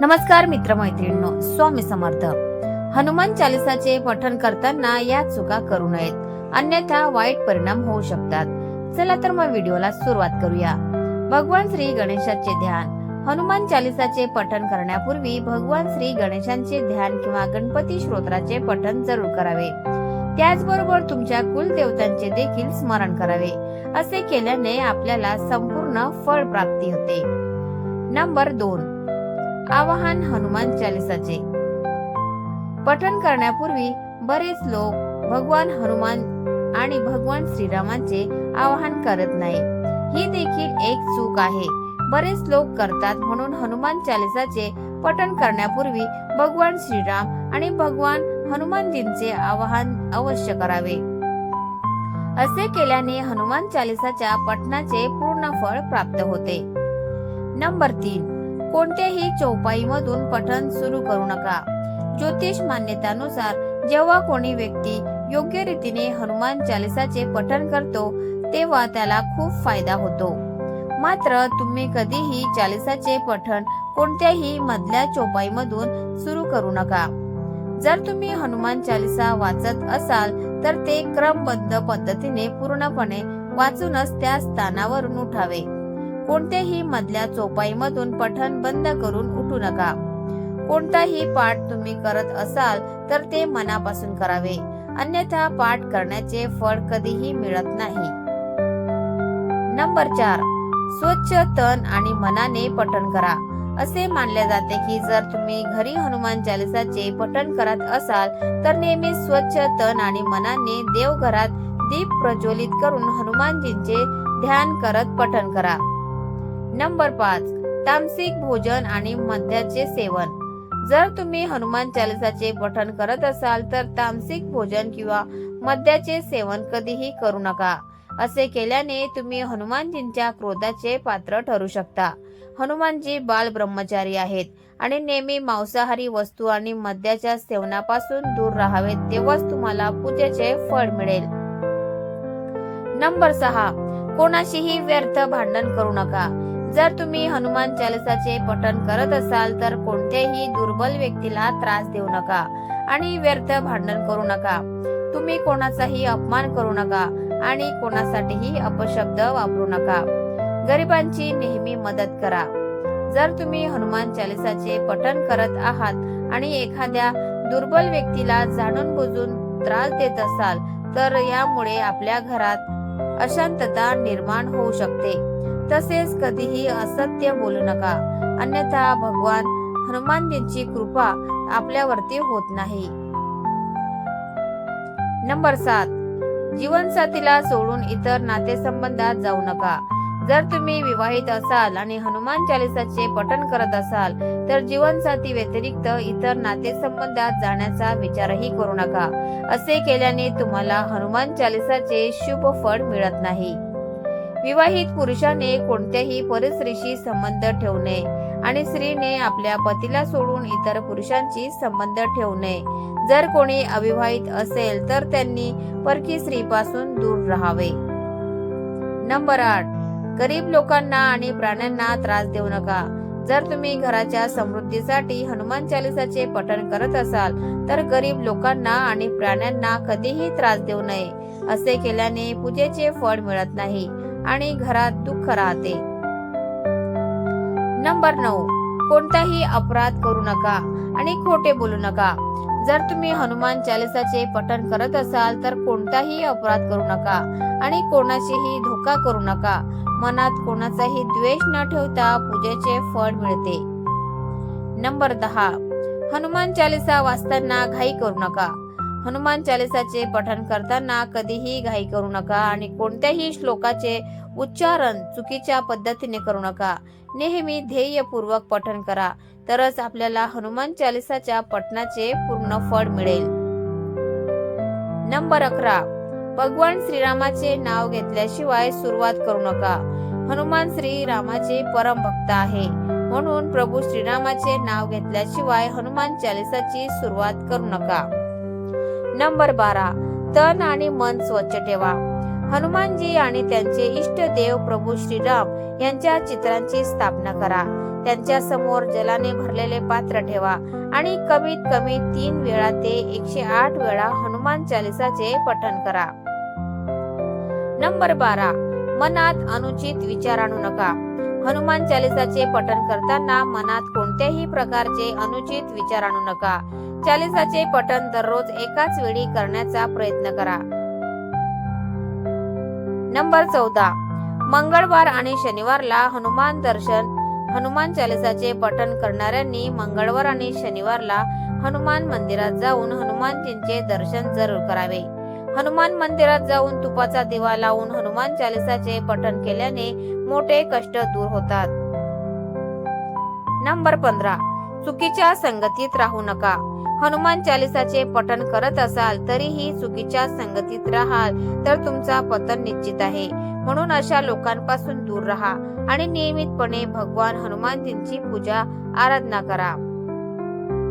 नमस्कार मित्रमैत्रिणींनो स्वामी समर्थ. हनुमान चालिसाचे पठण करताना या चुका करू नयेत. अन्यथा वाईट परिणाम होऊ शकतात. चला तर मग व्हिडिओला सुरुवात करूया. भगवान श्री गणेशाचे ध्यान. हनुमान चालिसाचे पठण करण्यापूर्वी भगवान श्री गणेशांचे ध्यान किंवा गणपती श्रोत्राचे पठण जरूर करावे. त्याचबरोबर तुमच्या कुलदेवतांचे देखील स्मरण करावे. असे केल्याने आपल्याला संपूर्ण फळ प्राप्ती होते. नंबर दोन. आवाहन हनुमान चालिसाचे. पठण करण्यापूर्वी बरेच लोक भगवान हनुमान आणि भगवान श्रीरामांचे आवाहन करत नाही. ही देखील एक चूक आहे. बरेच लोक करतात म्हणून हनुमान चालिसाचे पठण करण्यापूर्वी भगवान श्रीराम आणि भगवान हनुमानजींचे आवाहन अवश्य करावे. असे केल्याने हनुमान चालिसाच्या पठणाचे पूर्ण फळ प्राप्त होते. नंबर तीन. कोणत्याही चौपाईमधून पठण सुरू करू नका. ज्योतिष मान्यतानुसार जेव्हा कोणी व्यक्ती योग्य रीतीने हनुमान चालिसाचे पठण करतो तेव्हा त्याला खूप फायदा होतो. मात्र तुम्ही कधीही चालिसाचे पठण कोणत्याही मधल्या चौपाईमधून सुरू करू नका. जर तुम्ही हनुमान चालिसा वाचत असाल तर ते क्रमबद्ध पद्धतीने पूर्णपणे वाचूनच त्या स्थानावरून उठावे. कोणत्याही मधल्या चोपाईमधून पठण बंद करून उठू नका. कोणताही पाठ तुम्ही करत असाल तर ते मनापासून करावे. अन्यथा पाठ करण्याचे फळ कधीही मिळत नाही. नंबर चार. स्वच्छ तन आणि मनाने पठण करा. असे मानले जाते की जर तुम्ही घरी हनुमान चालिसाचे पठण करत असाल तर नेहमी स्वच्छ तन आणि मनाने देवघरात दीप प्रज्वलित करून हनुमानजींचे ध्यान करत पठण करा. नंबर पाच तामसिक भोजन आणि मद्याचे सेवन. जर तुम्ही हनुमान चालिसाचे पठण करत असाल तर तामसिक भोजन किंवा मद्याचे सेवन कधीही करू नका. असे केल्याने तुम्ही हनुमानजींच्या क्रोधाचे पात्र ठरू शकता. हनुमानजी बाल ब्रह्मचारी आहेत आणि नेहमी मांसाहारी वस्तू आणि मद्याच्या सेवनापासून दूर राहावेत तेव्हाच तुम्हाला पूजेचे फळ मिळेल. नंबर सहा कोणाशीही व्यर्थ भांडण करू नका. जर तुम्ही हनुमान चालिसाचे पठण करत असाल तर कोणत्याही दुर्बल व्यक्तीला त्रास देऊ नका आणि व्यर्थ भांडण करू नका. तुम्ही कोणाचाही अपमान करू नका आणि कोणासाठीही अपशब्द वापरू नका. गरिबांची नेहमी मदत करा. जर तुम्ही हनुमान चालिसाचे पठण करत आहात आणि एखाद्या दुर्बल व्यक्तीला जाणून बुजून त्रास देत असाल तर यामुळे आपल्या घरात अशांतता निर्माण होऊ शकते. तसेच कधीही असत्य बोलू नका. अन्यथा भगवान हनुमानजींची कृपा आपल्यावरती होत नाही. नंबर सात. जीवनसाथीला सोडून इतर नातेसंबंधात जाऊ नका. जर तुम्ही विवाहित असाल आणि हनुमान चालिसाचे पठण करत असाल तर जीवनसाथी व्यतिरिक्त इतर नातेसंबंधात जाण्याचा विचारही करू नका. असे केल्याने तुम्हाला हनुमान चालिसाचे शुभ फळ मिळत नाही. विवाहित पुरुषाने कोणत्याही परस्त्रीशी संबंध ठेवू नये आणि स्त्रीने आपल्या पतीला सोडून इतर पुरुषांशी संबंध ठेवू नये. जर कोणी अविवाहित असेल तर त्यांनी परकी स्त्रीपासून दूर राहावे. नंबर आठ. गरीब लोकांना आणि प्राण्यांना त्रास देऊ नका. जर तुम्ही घराच्या समृद्धीसाठी हनुमान चालिसाचे पठण करत असाल तर गरीब लोकांना आणि प्राण्यांना कधीही त्रास देऊ नये. असे केल्याने पूजेचे फळ मिळत नाही. आणि घरात दुःख राहते. नंबर नऊ कोणताही अपराध करू नका आणि खोटे बोलू नका. जर तुम्ही हनुमान चालिसाचे पठण करत असाल तर कोणताही अपराध करू नका आणि कोणाशीही धोका करू नका. मनात कोणाचाही द्वेष न ठेवता पूजेचे फळ मिळते. नंबर दहा हनुमान चालिसा वाचताना घाई करू नका. हनुमान चालिसाचे पठण करताना कधीही घाई करू नका आणि कोणत्याही श्लोकाचे उच्चारण चुकीच्या पद्धतीने करू नका. नेहमी ध्येयपूर्वक पठण करा तरच आपल्याला हनुमान चालिसाच्या पठणाचे पूर्ण फळ मिळेल. नंबर अकरा. भगवान श्रीरामाचे नाव घेतल्याशिवाय सुरुवात करू नका. हनुमान श्रीरामाचे परम भक्त आहे. म्हणून प्रभू श्रीरामाचे नाव घेतल्याशिवाय हनुमान चालिसाची सुरुवात करू नका. नंबर बारा तन आणि मन स्वच्छ ठेवा. हनुमानजी आणि त्यांचे इष्ट देव प्रभू श्रीराम यांच्या चित्रांची स्थापना करा. त्यांच्यासमोर जलाने भरलेले पात्र ठेवा आणि कमीत कमी तीन वेळा ते एकशे आठ वेळा हनुमान चालिसाचे पठण करा. नंबर बारा मनात अनुचित विचार आणू नका. हनुमान चालिसाचे पठण करताना मनात कोणत्याही प्रकारचे अनुचित विचार आणू नका. चालिसाचे पठण दररोज एकाच वेळी करण्याचा प्रयत्न करा. नंबर चौदा. मंगळवार आणि शनिवारला हनुमान दर्शन हनुमान चालिसाचे पठण करणाऱ्यांनी मंगळवार आणि शनिवारला हनुमान मंदिरात जाऊन हनुमानजींचे दर्शन जरूर करावे. हनुमान मंदिरात जाऊन तुपाचा दिवा लावून हनुमान चालिसाचे पठण केल्याने मोठे कष्ट दूर होतात. नंबर पंधरा. चुकीच्या संगतीत राहू नका. हनुमान चालिसाचे पठण करत असाल तरीही चुकीच्या संगतीत राहाल तर तुमचा पतन निश्चित आहे. म्हणून अशा लोकांपासून दूर राहा आणि नियमितपणे भगवान हनुमानजींची पूजा आराधना करा.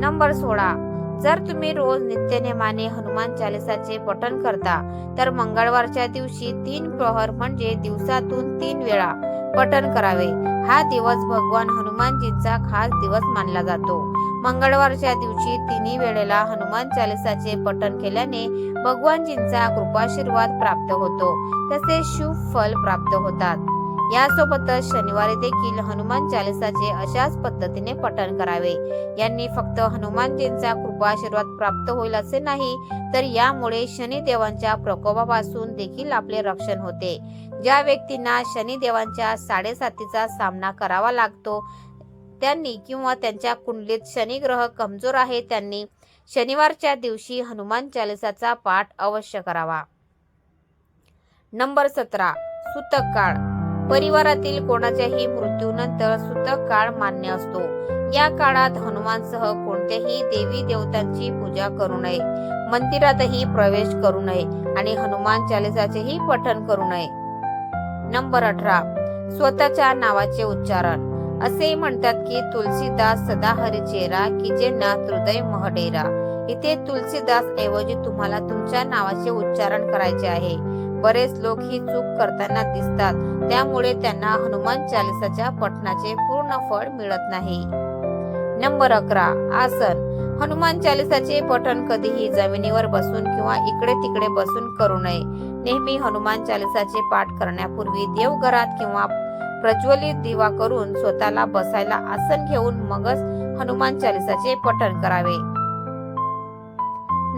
नंबर सोळा. जर तुम्ही रोज नित्यनेमाने हनुमान चालिसाचे पठण करता तर मंगळवारच्या दिवशी तीन प्रहर म्हणजे दिवसातून तीन वेळा पठण करावे. हा दिवस भगवान हनुमानजींचा खास दिवस मानला जातो. मंगळवारच्या दिवशी तिन्ही वेळेला हनुमान चालिसाचे पठण केल्याने भगवानजींचा कृपाशीर्वाद प्राप्त होतो. तसेच शुभ फल प्राप्त होतात. यासोबतच शनिवारी देखील हनुमान चालिसाचे अशाच पद्धतीने पठण करावे. यांनी फक्त हनुमानजींचा कृपाशीर्वाद प्राप्त होईल असे नाही तर यामुळे शनिदेवांच्या प्रकोपापासून देखील आपले रक्षण होते. ज्या व्यक्तींना शनिदेवांच्या साडेसातीचा सामना करावा लागतो त्यांनी किंवा त्यांच्या कुंडलीत शनी ग्रह कमजोर आहे त्यांनी शनिवारच्या दिवशी हनुमान चालिसाचा पाठ अवश्य करावा. नंबर सतरा. सुतक काळ. परिवारातील कोणाच्याही मृत्यूनंतर सुतक काळ मान्य असतो. या काळात हनुमानसह कोणत्याही देवी देवतांची पूजा करू नये. मंदिरातही प्रवेश करू नये आणि हनुमान चालिसाचेही पठण करू नये. नंबर अठरा. स्वतःच्या नावाचे उच्चारण. असे म्हणतात की तुलसीदास सदाहरी चेहरा की जे ना हृदय महडेरा. इथे तुलसीदास ऐवजी तुम्हाला तुमच्या नावाचे उच्चारण करायचे आहे. बरेच लोक ही चूक करताना दिसतात. त्यामुळे त्यांना हनुमान चालिसाच्या पठणाचे पूर्ण फळ मिळत नाही. नंबर अकरा. आसन. हनुमान चालिसाचे पठण कधीही जमिनीवर बसून किंवा इकडे तिकडे बसून करू नये. नेहमी हनुमान चालिसाचे पाठ करण्यापूर्वी देवघरात किंवा प्रज्वलित दिवा करून स्वतःला बसायला आसन घेऊन मगच हनुमान चालिसाचे पठण करावे.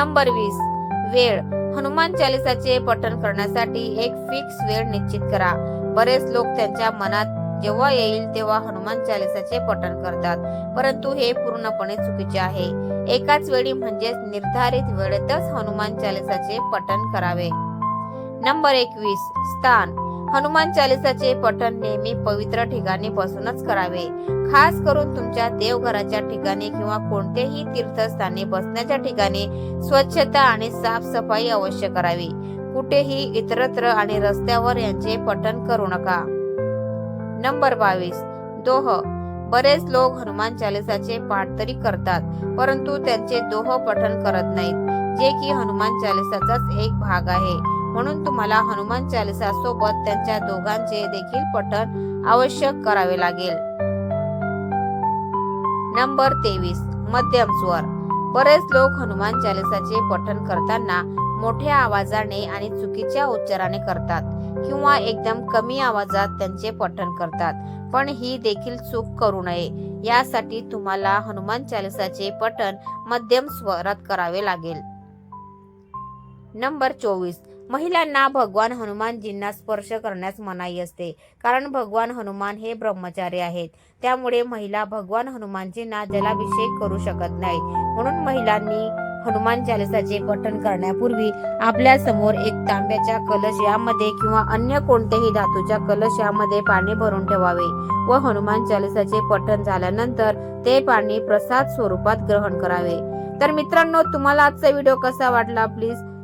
नंबर वीस. वेळ हनुमान चालिसाचे पठण करण्यासाठी एक फिक्स वेळ निश्चित करा. बरेच लोक त्यांच्या मनात जेव्हा येईल तेव्हा हनुमान चालिसाचे पठण करतात परंतु हे पूर्णपणे चुकीचे आहे. एकाच वेळी म्हणजेच निर्धारित वेळेतच हनुमान चालिसाचे पठण करावे. नंबर एकवीस स्थान. हनुमान चालिसाचे पठण नेहमी पवित्र ठिकाणी बसूनच करावे. खास करून तुमच्या देवघराच्या ठिकाणी किंवा कोणत्याही तीर्थस्थानी बसण्याच्या ठिकाणी स्वच्छता आणि साफसफाई अवश्य करावी. कुठेही इतरत्र आणि रस्त्यावर यांचे पठण करू नका. नंबर बावीस. दोह. बरेच लोक हनुमान चालिसाचे पाठ तरी करतात परंतु त्यांचे दोह पठण करत नाहीत जे की हनुमान चालिसाचाच एक भाग आहे. म्हणून तुम्हाला हनुमान चालिसा सोबत त्यांच्या दोघांचे देखील पठण आवश्यक करावे लागेल. नंबर तेवीस मध्यम स्वर. बरेच लोक हनुमान चालिसाचे पठण करताना मोठ्या आवाजाने आणि चुकीच्या उच्चाराने करतात किंवा एकदम कमी आवाजात त्यांचे पठण करतात पण ही देखील चूक करू नये. यासाठी तुम्हाला हनुमान चालिसाचे पठण मध्यम स्वरात करावे लागेल. नंबर चोवीस महिलांना भगवान हनुमानजींना स्पर्श करण्यास मनाई असते. कारण भगवान हनुमान हे ब्रह्मचारी आहेत. त्यामुळे महिला भगवान हनुमानजींना जलाभिषेक करू शकत नाहीत. म्हणून महिलांनी हनुमान चालिसाचे पठण करण्यापूर्वी आपल्यासमोर एक तांब्याच्या कलश यामध्ये किंवा अन्य कोणत्याही धातूच्या कलश यामध्ये पाणी भरून ठेवावे व हनुमान चालिसाचे पठण झाल्यानंतर ते पाणी प्रसाद स्वरूपात ग्रहण करावे. तर मित्रांनो तुम्हाला आजचा व्हिडिओ कसा वाटला? प्लीज